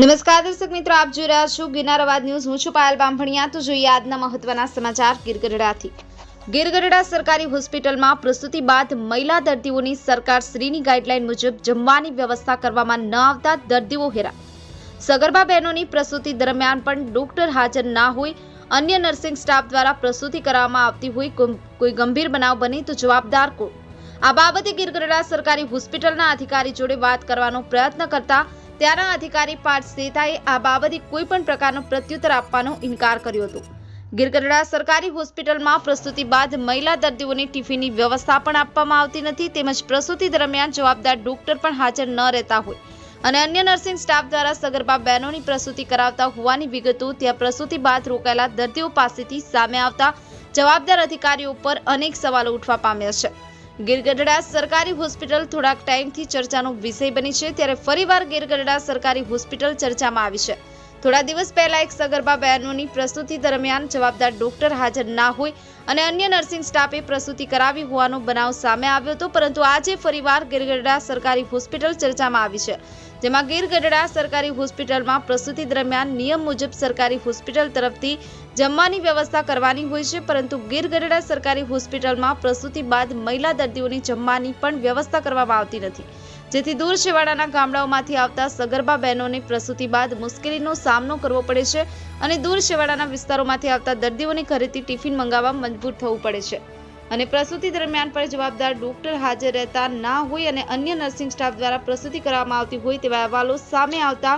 નમસ્કાર દર્શક મિત્રો, આપ જોઈ રહ્યા છો ગિરનાર અવાજ ન્યૂઝ. હું છું પાયલ બામભણિયા. તો જોઈએ આજના મહત્વના સમાચાર ગીરગઢડાથી. ગીરગઢડા સરકારી હોસ્પિટલમાં પ્રસૂતિ બાદ મહિલા દર્દીઓની સરકાર શ્રીની ગાઈડલાઈન મુજબ જમવાની વ્યવસ્થા કરવામાં ન આવતા દર્દીઓ હેરા સગર્ભા બહેનોની પ્રસૂતિ દરમિયાન પણ ડોક્ટર હાજર ના હોય, અન્ય નર્સિંગ સ્ટાફ દ્વારા પ્રસૂતિ કરવામાં આવતી હોય કોઈ ગંભીર બનાવ બને તો જવાબદાર કોણ? આ બાબતે ગીરગઢડા સરકારી હોસ્પિટલના અધિકારી જોડે વાત કરવાનો પ્રયત્ન કરતા ત્યાંના અધિકારી પાર્થ સેતાએ આ બાબતે કોઈ પણ પ્રકારનો પ્રત્યુત્તર આપવાનો ઇનકાર કર્યો હતો. ગીરગઢડા સરકારી હોસ્પિટલમાં પ્રસૂતિ બાદ મહિલા દર્દીઓની ટિફિનની વ્યવસ્થા પણ આપવામાં આવતી નથી, તેમજ પ્રસૂતિ દરમિયાન જવાબદાર ડોક્ટર પણ હાજર ન રહેતા હોય. અને અન્ય નર્સિંગ સ્ટાફ દ્વારા સગર્ભા બહેનોની પ્રસૂતિ કરાવતા હોવાની વિગતો ત્યાં પ્રસૂતિ બાદ રોકાયેલા દર્દીઓ પાસેથી સામે આવતા જવાબદાર અધિકારીઓ પર અનેક સવાલો ઉઠવા પામ્યા છે. ગીરગઢડા સરકારી હોસ્પિટલ થોડાક ટાઈમથી ચર્ચાનો વિષય બની છે, ત્યારે ફરીવાર ગીરગઢડા સરકારી હોસ્પિટલ ચર્ચામાં આવી છે. થોડા દિવસ પહેલા એક સગર્ભા બહેનોની પ્રસૂતિ દરમિયાન જવાબદાર ડોક્ટર હાજર ના હોય અને અન્ય નર્સિંગ સ્ટાફે પ્રસૂતિ કરાવી હોવાનો બનાવ સામે આવ્યો હતો, પરંતુ આજે ફરીવાર ગીરગઢડા સરકારી હોસ્પિટલ ચર્ચામાં આવી છે. જેમાં ગીરગઢડા સરકારી હોસ્પિટલમાં પ્રસૂતિ દરમિયાન નિયમ મુજબ સરકારી હોસ્પિટલ તરફથી જમવાની વ્યવસ્થા કરવાની હોય છે, પરંતુ ગીરગઢડા સરકારી હોસ્પિટલમાં પ્રસૂતિ બાદ મહિલા દર્દીઓની જમવાની પણ વ્યવસ્થા કરવામાં આવતી નથી. જેથી દૂર છેવાડાના ગામડાઓમાંથી આવતા સગર્ભા બહેનોને પ્રસૂતિ બાદ મુશ્કેલીનો સામનો કરવો પડે છે અને દૂર છેવાડાના વિસ્તારોમાંથી આવતા દર્દીઓને ઘરેથી ટિફિન મંગાવવા મજબૂર થવું પડે છે. અને પ્રસૂતિ દરમિયાન પણ જવાબદાર ડોક્ટર હાજર રહેતા ના હોય અને અન્ય નર્સિંગ સ્ટાફ દ્વારા પ્રસૂતિ કરવામાં આવતી હોય તેવા અહેવાલો સામે આવતા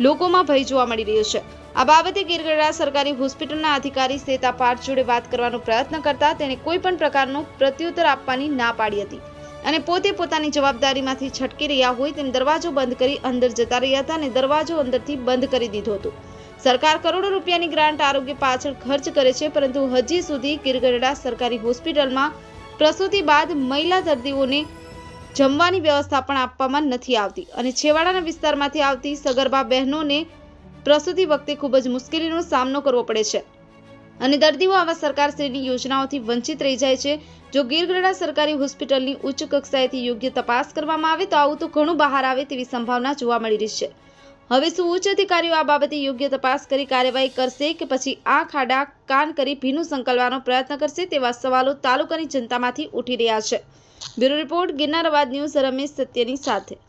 લોકોમાં ભય જોવા મળી રહ્યો છે. આ બાબતે ગીરગઢડા સરકારી હોસ્પિટલના અધિકારી શ્વેતા પાઠ જોડે વાત કરવાનો પ્રયત્ન કરતા તેણે કોઈ પણ પ્રકારનો પ્રત્યુત્તર આપવાની ના પાડી હતી. અને પોતે પોતાની જવાબદારીમાંથી છટકી રહ્યા હોય તેમ દરવાજો બંધ કરી અંદર જતા રહ્યા હતા અને દરવાજો અંદરથી બંધ કરી દીધો હતો. સરકાર કરોડો રૂપિયાની ગ્રાન્ટ આરોગ્ય પાછળ ખર્ચ કરે છે, પરંતુ હજી સુધી ગીરગઢડા સરકારી હોસ્પિટલમાં પ્રસૂતિ બાદ મહિલા દર્દીઓને જમવાની વ્યવસ્થા પણ આપવામાં નથી આવતી અને છેવાડાના વિસ્તારમાંથી આવતી સગર્ભા બહેનોને પ્રસૂતિ વખતે ખૂબ જ મુશ્કેલીનો સામનો કરવો પડે છે. અને દર્દીઓ આવા સરકારશ્રીની યોજનાઓથી વંચિત રહી જાય છે. જો ગીરગઢડા સરકારી હોસ્પિટલની ઉચ્ચ કક્ષાએથી યોગ્ય તપાસ કરવામાં આવે તો આવું તો ઘણું બહાર આવે તેવી સંભાવના જોવા મળી રહી છે. હવે શું ઉચ્ચ અધિકારીઓ આ બાબતે યોગ્ય તપાસ કરી કાર્યવાહી કરશે કે પછી આ ખાડા કાન કરી ભીનું સંકલવાનો પ્રયત્ન કરશે તેવા સવાલો તાલુકાની જનતામાંથી ઉઠી રહ્યા છે. બ્યુરો રિપોર્ટ ગિરનાર અવાજ ન્યૂઝ રમેશ સત્યની સાથે.